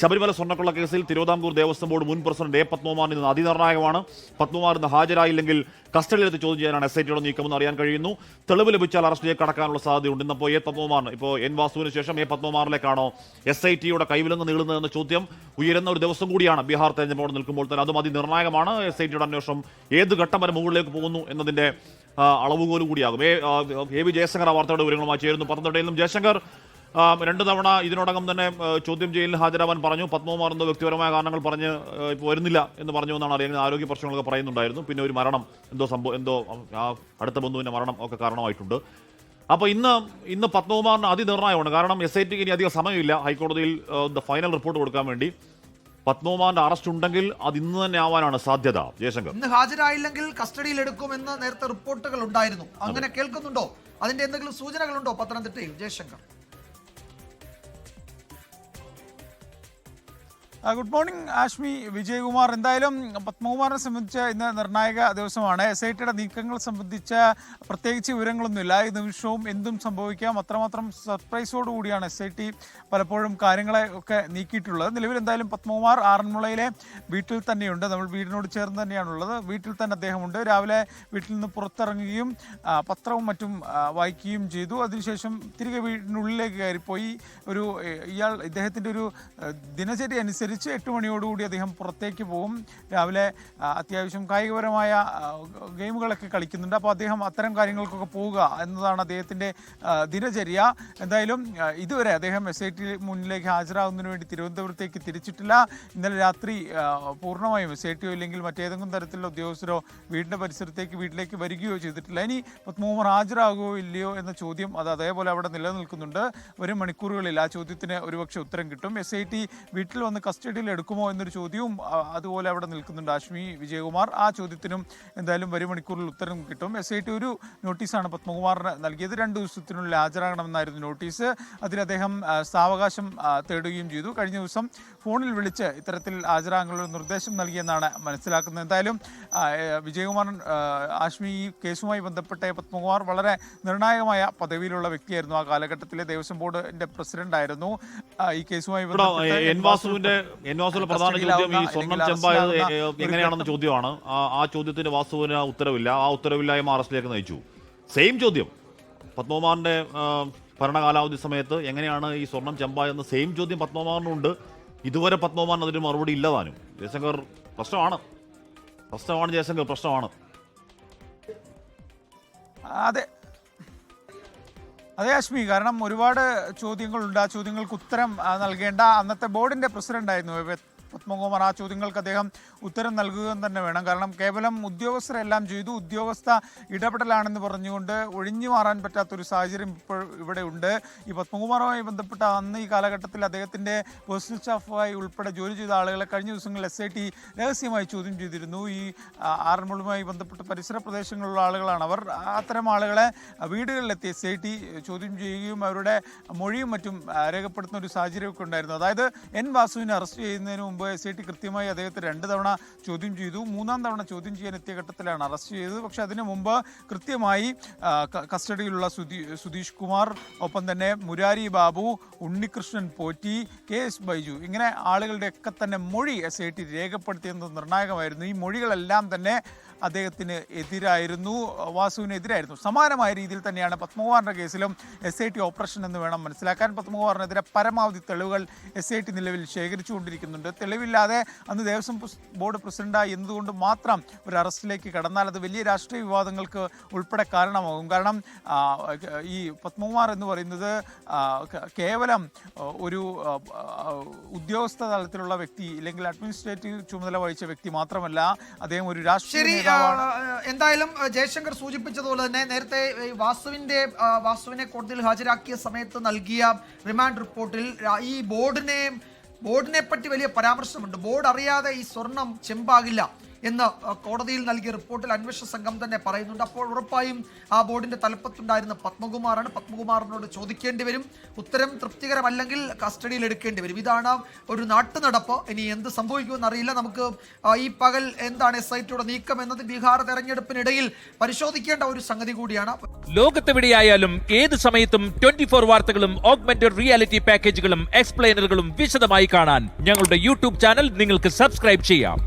ശബരിമല സ്വർണക്കൊള്ള കേസിൽ തിരുവിതാംകൂർ ദേവസ്വം ബോർഡ് മുൻ പ്രസിഡന്റ് എ പത്മകുമാർ ഇന്ന് അതിനിർണായകമാണ്. പത്മകുമാർ ഇന്ന് ഹാജരായില്ലെങ്കിൽ കസ്റ്റഡിയിലെത്തി ചോദ്യം ചെയ്യാനാണ് എസ് ഐ ടിയുടെ നീക്കമെന്ന് അറിയാൻ കഴിയുന്നു. തെളിവ് ലഭിച്ചാൽ അറസ്റ്റിലേക്ക് കടക്കാനുള്ള സാധ്യതയുണ്ട്. ഇന്നിപ്പോൾ എ പത്മകുമാർ ഇപ്പോൾ എൻ വാസുവിന് ശേഷം എ പത്മകുമാറിലേക്കാണോ എസ് ഐ ടിയുടെ കൈവിലങ്ങ് നീളുന്നതെന്ന ചോദ്യം ഉയരുന്ന ഒരു ദിവസം കൂടിയാണ് ബീഹാർ തെരഞ്ഞെടുപ്പോട് നിൽക്കുമ്പോൾ തന്നെ. അതും അതിനിർണായകമാണ്. എസ് ഐ ടിയുടെ അന്വേഷണം ഏത് ഘട്ടം വരെ മുകളിലേക്ക് പോകുന്നു എന്നതിന്റെ ആ, അളവുകോൽ കൂടിയാകും. എ വി ജയശങ്കർ ആ വാർത്തയുടെ വിവരങ്ങളുമായി ചേരുന്നു. പത്തനംതിട്ടയിൽ നിന്നും ജയശങ്കർ രണ്ട് തവണ ഇതിനോടകം തന്നെ ചോദ്യം ചെയ്യലിൽ ഹാജരാവാൻ പറഞ്ഞു. പത്മകുമാർ എന്തോ വ്യക്തിപരമായ കാരണങ്ങൾ പറഞ്ഞ് ഇപ്പോൾ വരുന്നില്ല എന്ന് പറഞ്ഞു എന്നാണ് അറിയുന്നത്. ആരോഗ്യ പ്രശ്നങ്ങളൊക്കെ പറയുന്നുണ്ടായിരുന്നു. പിന്നെ ഒരു മരണം എന്തോ സംഭവം എന്തോ ആ അടുത്ത ബന്ധുവിന്റെ മരണം ഒക്കെ കാരണമായിട്ടുണ്ട്. അപ്പോൾ ഇന്ന് ഇന്ന് പത്മകുമാറിന് അതിനിർണായകമാണ് കാരണം എസ് ഐ ടിക്ക് ഇനി അധികം സമയമില്ല. ഹൈക്കോടതിയിൽ ഫൈനൽ റിപ്പോർട്ട് കൊടുക്കാൻ വേണ്ടി പത്മകുമാറിന്റെ അറസ്റ്റ് ഉണ്ടെങ്കിൽ അത് ഇന്ന് തന്നെ ആവാനാണ് സാധ്യത. ജയശങ്കർ. ഇന്ന് ഹാജരായില്ലെങ്കിൽ കസ്റ്റഡിയിൽ എടുക്കുമെന്ന് നേരത്തെ റിപ്പോർട്ടുകൾ ഉണ്ടായിരുന്നു. അങ്ങനെ കേൾക്കുന്നുണ്ടോ? അതിന്റെ എന്തെങ്കിലും സൂചനകളുണ്ടോ പത്തനംതിട്ടയിൽ? Jaishankar. Good morning Ashmi Vijayakumar. എന്തായാലും പത്മകുമാറിനെ സംബന്ധിച്ച് ഇന്ന് നിർണായക ദിവസമാണ്. എസ് ഐ ടിയുടെ നീക്കങ്ങൾ സംബന്ധിച്ച പ്രത്യേകിച്ച് വിവരങ്ങളൊന്നുമില്ല. ഈ നിമിഷവും എന്തും സംഭവിക്കാം. അത്രമാത്രം സർപ്രൈസോട് കൂടിയാണ് എസ് ഐ ടി പലപ്പോഴും കാര്യങ്ങളെ ഒക്കെ നീക്കിയിട്ടുള്ളത്. നിലവിൽ എന്തായാലും പത്മകുമാർ ആറന്മുളയിലെ വീട്ടിൽ തന്നെയുണ്ട്. നമ്മൾ വീടിനോട് ചേർന്ന് തന്നെയാണുള്ളത്. വീട്ടിൽ തന്നെ അദ്ദേഹമുണ്ട്. രാവിലെ വീട്ടിൽ നിന്ന് പുറത്തിറങ്ങുകയും പത്രവും മറ്റും വായിക്കുകയും ചെയ്തു. അതിനുശേഷം തിരികെ വീടിനുള്ളിലേക്ക് കയറിപ്പോയി. ഒരു ഇയാൾ ഇദ്ദേഹത്തിന്റെ ഒരു ദിനചര്യ അനുസരിച്ച് എട്ട് മണിയോടുകൂടി അദ്ദേഹം പുറത്തേക്ക് പോകും. രാവിലെ അത്യാവശ്യം കായികപരമായ ഗെയിമുകളൊക്കെ കളിക്കുന്നുണ്ട്. അപ്പോൾ അദ്ദേഹം അത്തരം കാര്യങ്ങൾക്കൊക്കെ പോവുക എന്നതാണ് അദ്ദേഹത്തിന്റെ ദിനചര്യ. എന്തായാലും ഇതുവരെ അദ്ദേഹം എസ് ഐ ടി മുന്നിലേക്ക് ഹാജരാകുന്നതിന് വേണ്ടി തിരുവനന്തപുരത്തേക്ക് തിരിച്ചിട്ടില്ല. ഇന്നലെ രാത്രി പൂർണമായും എസ് ഐ ടിയോ ഇല്ലെങ്കിൽ മറ്റേതെങ്കിലും തരത്തിലുള്ള ഉദ്യോഗസ്ഥരോ വീടിന്റെ പരിസരത്തേക്ക് വീട്ടിലേക്ക് വരികയോ ചെയ്തിട്ടില്ല. ഇനി പത്മകുമാർ ഹാജരാകുമോ ഇല്ലയോ എന്ന ചോദ്യം അത് അതേപോലെ അവിടെ നിലനിൽക്കുന്നുണ്ട്. ഒരു മണിക്കൂറുകളിൽ ആ ചോദ്യത്തിന് ഒരുപക്ഷെ ഉത്തരം കിട്ടും. എസ് ഐ ടി വീട്ടിൽ വന്ന് കസ്റ്റഡിയിൽ എടുക്കുമോ എന്നൊരു ചോദ്യവും അതുപോലെ അവിടെ നിൽക്കുന്നുണ്ട് അശ്മി വിജയകുമാർ. ആ ചോദ്യത്തിനും എന്തായാലും വരും മണിക്കൂറിൽ ഉത്തരം കിട്ടും. എസ് ഐ ടി ഒരു നോട്ടീസാണ് പത്മകുമാറിന് നൽകിയത്. രണ്ട് ദിവസത്തിനുള്ളിൽ ഹാജരാകണമെന്നായിരുന്നു നോട്ടീസ്. അതിൽ അദ്ദേഹം സാവകാശം തേടുകയും ചെയ്തു. കഴിഞ്ഞ ദിവസം ഫോണിൽ വിളിച്ച് ഇത്തരത്തിൽ ഹാജരാകാനുള്ള നിർദ്ദേശം നൽകിയെന്നാണ് മനസ്സിലാക്കുന്നത്. എന്തായാലും വിജയകുമാർ ആശ്മി ഈ കേസുമായി ബന്ധപ്പെട്ട പത്മകുമാർ വളരെ നിർണായകമായ പദവിയിലുള്ള വ്യക്തിയായിരുന്നു. ആ കാലഘട്ടത്തിലെ ദേവസ്വം ബോർഡിന്റെ പ്രസിഡന്റ് ആയിരുന്നു ഈ കേസുമായി ബന്ധപ്പെട്ട് എൻ വാസുവിന്റെ വാസുവിന്റെ പ്രധാന ചോദ്യം ഈ സ്വർണം ചെമ്പായത് എങ്ങനെയാണെന്ന ചോദ്യമാണ്. ആ- ആ ചോദ്യത്തിന് വാസുവിന് ഉത്തരവില്ല. ആ ഉത്തരവില്ലായ്മ അറസ്റ്റിലേക്ക് നയിച്ചു. സെയിം ചോദ്യം. പത്മകുമാറിന്റെ ഭരണകാലാവധി സമയത്ത് എങ്ങനെയാണ് ഈ സ്വർണം ചെമ്പായെന്ന സെയിം ചോദ്യം പത്മകുമാറിനുണ്ട്. ഇതുവരെ പത്മകുമാറിന് അതിന് മറുപടി ഇല്ലതാനും ജയശങ്കർ പ്രശ്നമാണ്. പ്രശ്നമാണ് ജയശങ്കർ പ്രശ്നമാണ്. അതെ. അതെ അശ്മി. കാരണം ഒരുപാട് ചോദ്യങ്ങളുണ്ട്. ആ ചോദ്യങ്ങൾക്ക് ഉത്തരം നൽകേണ്ട അന്നത്തെ ബോർഡിന്റെ പ്രസിഡന്റ് ആയിരുന്നു പത്മകുമാർ ആ ചോദ്യങ്ങൾക്ക് അദ്ദേഹം ഉത്തരം നൽകുക തന്നെ വേണം. കാരണം കേവലം ഉദ്യോഗസ്ഥരെല്ലാം ചെയ്തു. ഉദ്യോഗസ്ഥ ഇടപെടലാണെന്ന് പറഞ്ഞുകൊണ്ട് ഒഴിഞ്ഞു മാറാൻ പറ്റാത്തൊരു സാഹചര്യം ഇപ്പോൾ ഇവിടെ ഉണ്ട്. ഈ പത്മകുമാറുമായി ബന്ധപ്പെട്ട അന്ന് ഈ കാലഘട്ടത്തിൽ അദ്ദേഹത്തിന്റെ പേഴ്സണൽ സ്റ്റാഫായി ഉൾപ്പെടെ ജോലി ചെയ്ത ആളുകളെ കഴിഞ്ഞ ദിവസങ്ങളിൽ എസ് ഐ ടി രഹസ്യമായി ചോദ്യം ചെയ്തിരുന്നു. ഈ ആറന്മുളുമായി ബന്ധപ്പെട്ട പരിസര പ്രദേശങ്ങളിലുള്ള ആളുകളാണ് അവർ. അത്തരം ആളുകളെ വീടുകളിലെത്തി എസ് ഐ ടി ചോദ്യം ചെയ്യുകയും അവരുടെ മൊഴിയും മറ്റും രേഖപ്പെടുത്തുന്ന ഒരു സാഹചര്യമൊക്കെ ഉണ്ടായിരുന്നു. അതായത് എൻ വാസുവിനെ അറസ്റ്റ് ചെയ്യുന്നതിന് മുമ്പ് എസ് ഐ ടി കൃത്യമായി അദ്ദേഹത്തെ രണ്ട് തവണ ചോദ്യം ചെയ്തു. മൂന്നാം തവണ ചോദ്യം ചെയ്യാൻ എത്തിയ ഘട്ടത്തിലാണ് അറസ്റ്റ് ചെയ്തത്. പക്ഷെ അതിനു മുമ്പ് കൃത്യമായി കസ്റ്റഡിയിലുള്ള സുധി സുധീഷ് കുമാർ ഒപ്പം തന്നെ മുരാരി ബാബു ഉണ്ണികൃഷ്ണൻ പോറ്റി കെ എസ് ബൈജു ഇങ്ങനെ ആളുകളുടെ ഒക്കെ തന്നെ മൊഴി എസ് ഐ ടി രേഖപ്പെടുത്തിയത് നിർണായകമായിരുന്നു. ഈ മൊഴികളെല്ലാം തന്നെ അദ്ദേഹത്തിന് എതിരായിരുന്നു വാസുവിനെതിരായിരുന്നു സമാനമായ രീതിയിൽ തന്നെയാണ് പത്മകുമാറിന്റെ കേസിലും എസ് ഐ ടി ഓപ്പറേഷൻ എന്ന് വേണം മനസ്സിലാക്കാൻ. പത്മകുമാറിനെതിരെ പരമാവധി തെളിവുകൾ എസ് ഐ ടി നിലവിൽ ശേഖരിച്ചുകൊണ്ടിരിക്കുന്നുണ്ട്. തെളിവില്ലാതെ അന്ന് ദേവസ്വം ബോർഡ് പ്രസിഡന്റായി എന്നതുകൊണ്ട് മാത്രം ഒരു അറസ്റ്റിലേക്ക് കടന്നാൽ അത് വലിയ രാഷ്ട്രീയ വിവാദങ്ങൾക്ക് ഉൾപ്പെടെ കാരണമാകും. കാരണം ഈ പത്മകുമാർ എന്ന് പറയുന്നത് കേവലം ഒരു ഉദ്യോഗസ്ഥ തലത്തിലുള്ള വ്യക്തി അല്ലെങ്കിൽ അഡ്മിനിസ്ട്രേറ്റീവ് ചുമതല വഹിച്ച വ്യക്തി മാത്രമല്ല അദ്ദേഹം ഒരു രാഷ്ട്രീയ എന്തായാലും ജയശങ്കർ സൂചിപ്പിച്ചതുപോലെ തന്നെ നേരത്തെ വാസുവിന്റെ വാസുവിനെ കോടതിയിൽ ഹാജരാക്കിയ സമയത്ത് നൽകിയ റിമാൻഡ് റിപ്പോർട്ടിൽ ഈ ബോർഡിനെ ബോർഡിനെ പറ്റി വലിയ പരാമർശമുണ്ട്. ബോർഡ് അറിയാതെ ഈ സ്വർണം ചെമ്പാകില്ല. എന്ന് കോടതിയിൽ നൽകിയ റിപ്പോർട്ടിൽ അന്വേഷണ സംഘം തന്നെ പറയുന്നുണ്ട്. അപ്പോൾ ഉറപ്പായും ആ ബോർഡിന്റെ തലപ്പത്തുണ്ടായിരുന്ന പത്മകുമാറാണ്. പത്മകുമാറിനോട് ചോദിക്കേണ്ടി വരും. ഉത്തരം തൃപ്തികരമല്ലെങ്കിൽ കസ്റ്റഡിയിൽ എടുക്കേണ്ടി വരും. ഇതാണ് ഒരു നാട്ടു നടപ്പ് ഇനി എന്ത് സംഭവിക്കുമെന്ന് അറിയില്ല. നമുക്ക് ഈ പകൽ എന്താണ് എസ് ഐ ടിയുടെ നീക്കം എന്നത് ബീഹാർ തെരഞ്ഞെടുപ്പിനിടയിൽ പരിശോധിക്കേണ്ട ഒരു സംഗതി കൂടിയാണ്. ലോകത്തെവിടെയായാലും ഏത് സമയത്തും ട്വന്റി ഫോർ വാർത്തകളും ഓഗ്മെന്റഡ് റിയാലിറ്റി പാക്കേജുകളും എക്സ്പ്ലെയിനറുകളും വിശദമായി കാണാൻ ഞങ്ങളുടെ യൂട്യൂബ് ചാനൽ നിങ്ങൾക്ക് സബ്സ്ക്രൈബ് ചെയ്യാം.